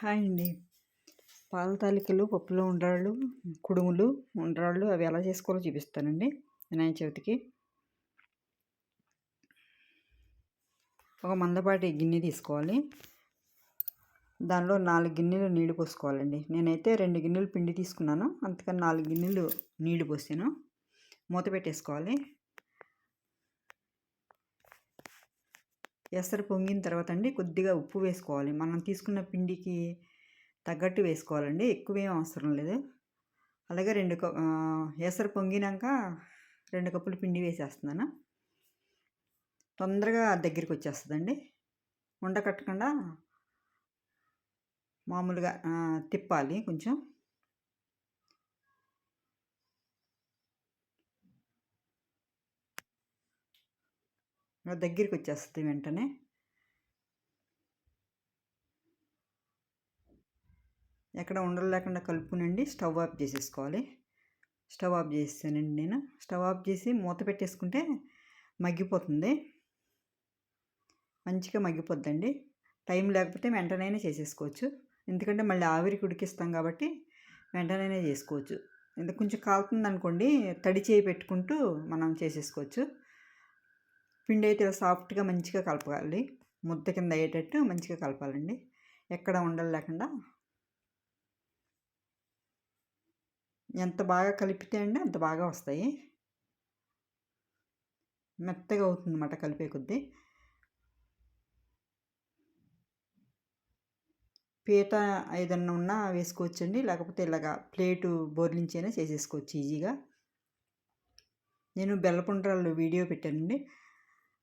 Hi అండి. పాల తాలికలు పప్పులో ఉండ్రాళ్ళు కుడుములు ఉండ్రాళ్ళు అవి ఎలా చేసుకోవాలో చూపిస్తానండి వినాయక చవితికి. ఒక మందపాటి గిన్నె తీసుకోవాలి. దానిలో నాలుగు గిన్నెలు నీళ్ళు పోసుకోవాలండి. నేనైతే రెండు గిన్నెలు పిండి తీసుకున్నాను. అందుకని నాలుగు గిన్నెలు నీళ్ళు పోసాను. మూత పెట్టేసుకోవాలి. ఎసరు పొంగిన తర్వాత అండి కొద్దిగా ఉప్పు వేసుకోవాలి. మనం తీసుకున్న పిండికి తగ్గట్టు వేసుకోవాలండి. ఎక్కువేం అవసరం లేదు. అలాగే రెండు ఎసరు పొంగినాక రెండు కప్పులు పిండి వేసేస్తున్నాను. తొందరగా దగ్గరికి వచ్చేస్తుందండి. ఉండకట్టకుండా మామూలుగా తిప్పాలి కొంచెం. దగ్గరికి వచ్చేస్తుంది వెంటనే. ఎక్కడ ఉండలు లేకుండా కలుపుకునండి స్టవ్ ఆఫ్ చేసేసుకోవాలి. స్టవ్ ఆఫ్ చేసానండి నేను. స్టవ్ ఆఫ్ చేసి మూత పెట్టేసుకుంటే మగ్గిపోతుంది. మంచిగా మగ్గిపోద్దండి. టైం లేకపోతే వెంటనే చేసేసుకోవచ్చు. ఎందుకంటే మళ్ళీ ఆవిరికి ఉడికిస్తాం కాబట్టి వెంటనే చేసుకోవచ్చు. ఇంత కొంచెం కాలుతుంది అనుకోండి తడి చేయి పెట్టుకుంటూ మనం చేసేసుకోవచ్చు. పిండి అయితే సాఫ్ట్గా మంచిగా కలపాలి. ముద్ద కింద అయ్యేటట్టు మంచిగా కలపాలండి. ఎక్కడ ఉండలు లేకుండా. ఎంత బాగా కలిపితే అండి అంత బాగా వస్తాయి. మెత్తగా అవుతుంది అన్నమాట కలిపే కొద్దీ. పీట ఏదన్నా ఉన్నా వేసుకోవచ్చండి. లేకపోతే ఇలాగా ప్లేటు బోర్లించైనా చేసేసుకోవచ్చు ఈజీగా. నేను బెల్లపుండ్రాలు వీడియో పెట్టానండి.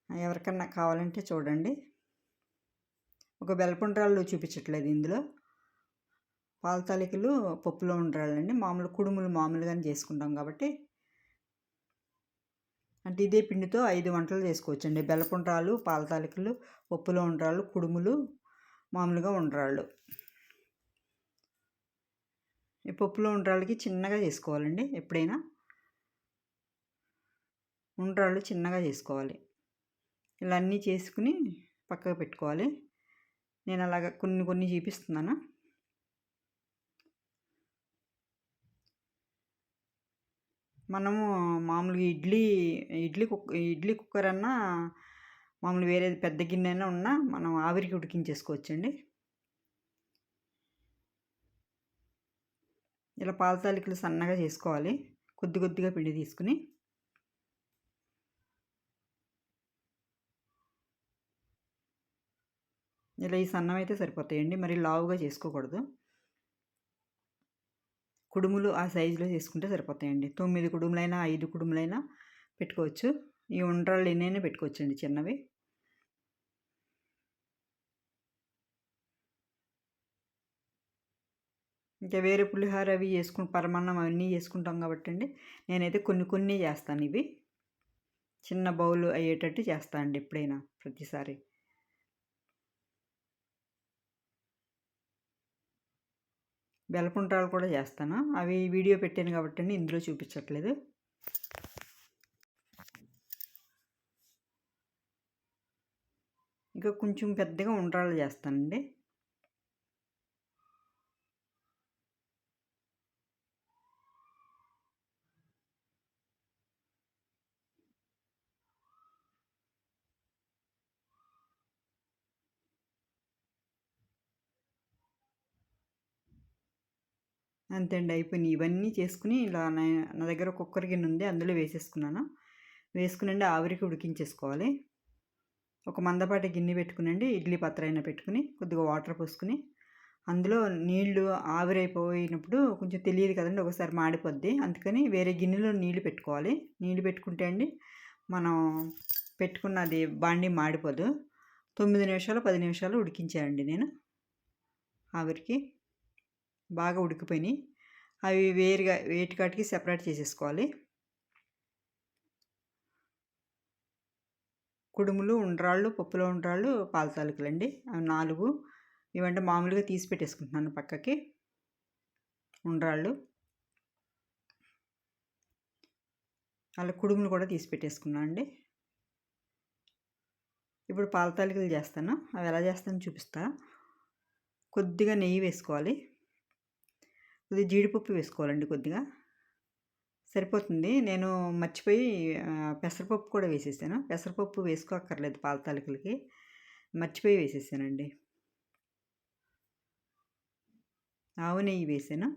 ఎవరికన్నా కావాలంటే చూడండి. ఒక బెల్లపుండ్రాళ్ళు చూపించట్లేదు ఇందులో. పాల తాలికలు పప్పులో ఉండాలండి మామూలు కుడుములు మామూలుగానే చేసుకుంటాం కాబట్టి. అంటే ఇదే పిండితో ఐదు వంటలు చేసుకోవచ్చండి. బెల్లపుండ్రాలు పాల తాలికలు పప్పులో ఉండ్రాళ్ళు కుడుములు మామూలుగా ఉండ్రాళ్ళు. ఈ పప్పులో ఉండ్రాళ్ళకి చిన్నగా చేసుకోవాలండి ఎప్పుడైనా. ఉండ్రాళ్ళు చిన్నగా చేసుకోవాలి. ఇలా అన్నీ చేసుకుని పక్కకు పెట్టుకోవాలి. నేను అలాగ కొన్ని కొన్ని చూపిస్తున్నాను. మనము మామూలుగా ఇడ్లీ ఇడ్లీ కుక్ ఇడ్లీ కుక్కర్ అన్నా మామూలు వేరే పెద్ద గిన్నె అయినా ఉన్నా మనం ఆవిరికి ఉడికించేసుకోవచ్చండి. ఇలా పాల తాలికలు సన్నగా చేసుకోవాలి. కొద్ది కొద్దిగా పిండి తీసుకుని ఇలా ఈ సన్నం అయితే సరిపోతాయండి. మరి లావుగా చేసుకోకూడదు. కుడుములు ఆ సైజులో చేసుకుంటే సరిపోతాయండి. తొమ్మిది కుడుములైనా ఐదు కుడుములైనా పెట్టుకోవచ్చు. ఈ ఉండ్రాళ్ళు ఎన్నైనా పెట్టుకోవచ్చండి చిన్నవి. ఇంకా వేరే పులిహార అవి చేసుకుని పరమాన్నం అవన్నీ చేసుకుంటాం కాబట్టి అండి నేనైతే కొన్ని కొన్ని చేస్తాను ఇవి. చిన్న బౌల్ అయ్యేటట్టు చేస్తాను అండి ఎప్పుడైనా ప్రతిసారి. బెల్లపుంటాలు కూడా చేస్తాను. అవి వీడియో పెట్టాను కాబట్టి ఇందులో చూపించట్లేదు. ఇంకా కొంచెం పెద్దగా ఉండ్రాలు చేస్తానండి. అంతే అండి అయిపోయినాయి. ఇవన్నీ చేసుకుని ఇలా నా దగ్గర కుక్కర్ గిన్నె ఉంది అందులో వేసేసుకున్నాను. వేసుకునండి ఆవిరికి ఉడికించేసుకోవాలి. ఒక మందపాటి గిన్నె పెట్టుకునండి ఇడ్లీ పత్ర అయినా పెట్టుకుని కొద్దిగా వాటర్ పోసుకుని అందులో నీళ్ళు ఆవిరైపోయినప్పుడు కొంచెం తెలియదు కదండి ఒకసారి మాడిపోద్ది. అందుకని వేరే గిన్నెలో నీళ్ళు పెట్టుకోవాలి. నీళ్ళు పెట్టుకుంటే అండి మనం పెట్టుకున్నది బాండి మాడిపోదు. తొమ్మిది నిమిషాలు పది నిమిషాలు ఉడికించానండి నేను ఆవిరికి. బాగా ఉడికిపోయినాయి. అవి వేరుగా వేటికాటికి సెపరేట్ చేసేసుకోవాలి. కుడుములు ఉండ్రాళ్ళు పప్పులో ఉండ్రాళ్ళు పాల తాలికలు అండి అవి నాలుగు. ఇవంటే మామూలుగా తీసి పెట్టేసుకుంటున్నాను పక్కకి. ఉండ్రాళ్ళు. అలా కుడుములు కూడా తీసి పెట్టేసుకున్నాను అండి. ఇప్పుడు పాల తాలికలు చేస్తాను. అవి ఎలా చేస్తానో చూపిస్తాను కొద్దిగా నెయ్యి వేసుకోవాలి. కొద్దిగా జీడిపప్పు వేసుకోవాలండి కొద్దిగా. సరిపోతుంది. నేను మర్చిపోయి పెసరపప్పు కూడా వేసేసాను. పెసరపప్పు వేసుకోక్కర్లేదు పాల తాలికలకి. మర్చిపోయి వేసేసానండి. ఆవు నెయ్యి వేసాను.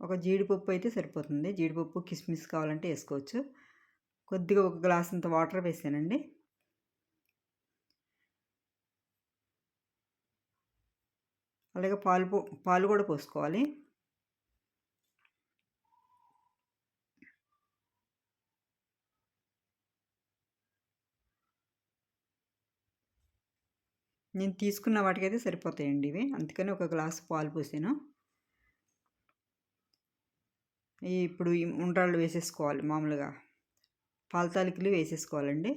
ఒక జీడిపప్పు అయితే సరిపోతుంది. జీడిపప్పు కిస్మిస్ కావాలంటే వేసుకోవచ్చు. కొద్దిగా ఒక గ్లాస్ అంత వాటర్ వేసానండి. అలాగే పాలు పాలు కూడా పోసుకోవాలి. నేను తీసుకున్న వాటికైతే సరిపోతాయండి ఇవి. అందుకని ఒక గ్లాస్ పాలు పోసాను. ఇప్పుడు ఉండ్రాళ్ళు వేసేసుకోవాలి మామూలుగా. పాలతాలికలు వేసేసుకోవాలండి.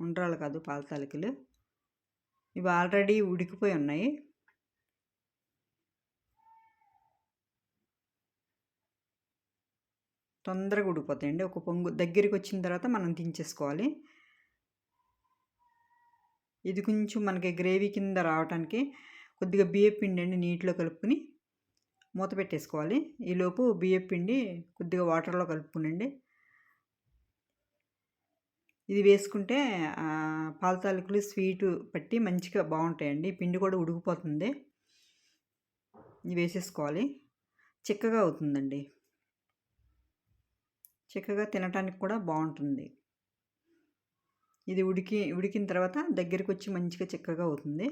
ఉండ్రాళ్ళు కాదు పాలతాలికలు ఇవి ఆల్రెడీ ఉడికిపోయి ఉన్నాయి. తొందరగా ఉడికిపోతాయండి. ఒక పొంగు దగ్గరికి వచ్చిన తర్వాత మనం దించేసుకోవాలి. ఇది కొంచెం మనకి గ్రేవీ కింద రావడానికి కొద్దిగా బియ్య పిండి అండి నీటిలో కలుపుకొని మూత పెట్టేసుకోవాలి. ఈలోపు బియ్య పిండి కొద్దిగా వాటర్లో కలుపుకునండి. ఇది వేసుకుంటే పాలతాలకులు స్వీటు పట్టి మంచిగా బాగుంటాయండి. పిండి కూడా ఉడికిపోతుంది. ఇది వేసేసుకోవాలి. చిక్కగా అవుతుందండి. చిక్కగా తినటానికి కూడా బాగుంటుంది. ఇది ఉడికి ఉడికిన తర్వాత దగ్గరికి వచ్చి మంచిగా చిక్కగా అవుతుంది.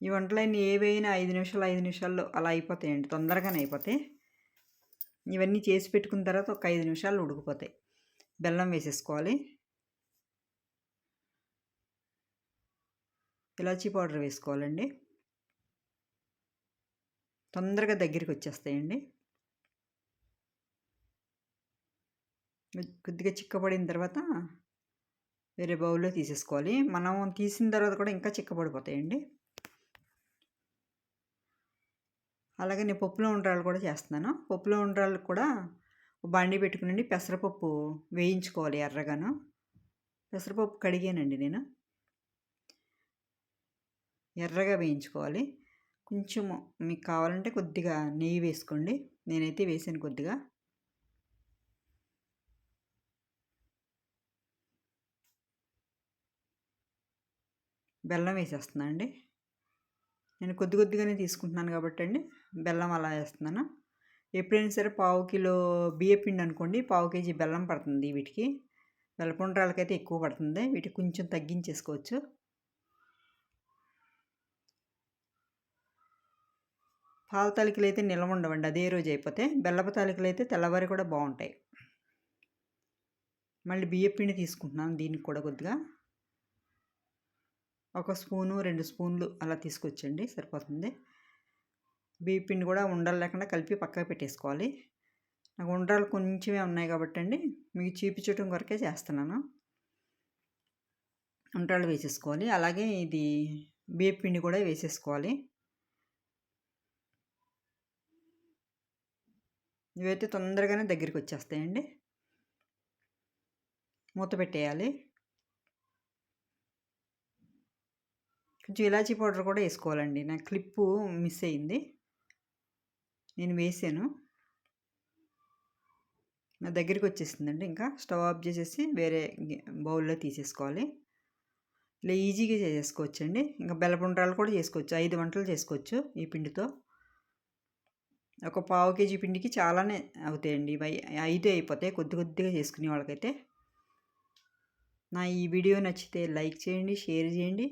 ఈ వంటలన్నీ ఏవైనా ఐదు నిమిషాలు ఐదు నిమిషాల్లో అలా అయిపోతాయండి. తొందరగానే అయిపోతాయి. ఇవన్నీ చేసి పెట్టుకున్న తర్వాత ఒక ఐదు నిమిషాలు ఉడికిపోతాయి. బెల్లం వేసేసుకోవాలి. ఇలాచీ పౌడర్ వేసుకోవాలండి. తొందరగా దగ్గరికి వచ్చేస్తాయండి. కొద్దిగా చిక్కబడిన తర్వాత వేరే బౌల్లో తీసేసుకోవాలి. మనం తీసిన తర్వాత కూడా ఇంకా చిక్కబడిపోతాయండి. అలాగే నేను పప్పులో ఉండ్రాలు కూడా చేస్తున్నాను. పప్పులో ఉండ్రాలు కూడా బండి పెట్టుకునండి. పెసరపప్పు వేయించుకోవాలి ఎర్రగాను. పెసరపప్పు కడిగానండి నేను. ఎర్రగా వేయించుకోవాలి. కొంచెము మీకు కావాలంటే కొద్దిగా నెయ్యి వేసుకోండి. నేనైతే వేసాను కొద్దిగా. బెల్లం వేసేస్తున్నా అండి నేను కొద్ది కొద్దిగానే తీసుకుంటున్నాను కాబట్టి అండి బెల్లం అలా వేస్తున్నాను. ఎప్పుడైనా సరే పావు కిలో బియ్యపిండి అనుకోండి పావు కేజీ బెల్లం పడుతుంది వీటికి. వెల్లపుండ్రాలకైతే ఎక్కువ పడుతుంది. వీటికి కొంచెం తగ్గించేసుకోవచ్చు. పాల తాలికలు అయితే నిల్వ ఉండవండి అదే రోజు అయిపోతే. బెల్లపు తాలికలు అయితే తెల్లవారి కూడా బాగుంటాయి. మళ్ళీ బియ్యపిండి తీసుకుంటున్నాను దీనికి కూడా కొద్దిగా. ఒక స్పూను రెండు స్పూన్లు అలా తీసుకొచ్చండి సరిపోతుంది. బియ్య పిండి కూడా ఉండలు లేకుండా కలిపి పక్కకు పెట్టేసుకోవాలి. నాకు ఉండరాలు కొంచెమే ఉన్నాయి కాబట్టి అండి మీకు చూపించటం కొరకే చేస్తున్నాను. ఉండరాలు వేసేసుకోవాలి అలాగే ఇది బియ్య పిండి కూడా వేసేసుకోవాలి. ఇవైతే తొందరగానే దగ్గరికి వచ్చేస్తాయండి. మూత పెట్టేయాలి. కొంచెం ఇలాచీ పౌడర్ కూడా వేసుకోవాలండి. నా క్లిప్పు మిస్ అయింది. నేను వేసాను. నా దగ్గరికి వచ్చేసిందండి. ఇంకా స్టవ్ ఆఫ్ చేసేసి వేరే బౌల్లో తీసేసుకోవాలి. ఇలా ఈజీగా చేసేసుకోవచ్చండి. ఇంకా బెల్లపుండ్రాలు కూడా చేసుకోవచ్చు. ఐదు వంటలు చేసుకోవచ్చు ఈ పిండితో. ఒక పావు కేజీ పిండికి చాలానే అవుతాయండి. ఇవి అయిపోతాయి. కొద్ది కొద్దిగా చేసుకునే వాళ్ళకైతే. నా ఈ వీడియో నచ్చితే లైక్ చేయండి షేర్ చేయండి.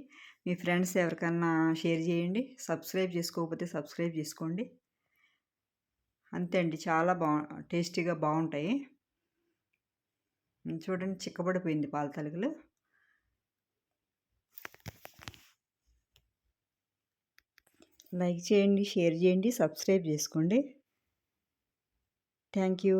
మీ ఫ్రెండ్స్ ఎవరికన్నా షేర్ చేయండి. సబ్స్క్రైబ్ చేసుకోకపోతే సబ్స్క్రైబ్ చేసుకోండి. అంతే అండి. చాలా బా టేస్టీగా బాగుంటాయి. చూడండి చిక్కబడిపోయింది పాల తలుగులు. లైక్ చేయండి షేర్ చేయండి సబ్స్క్రైబ్ చేసుకోండి. Thank you.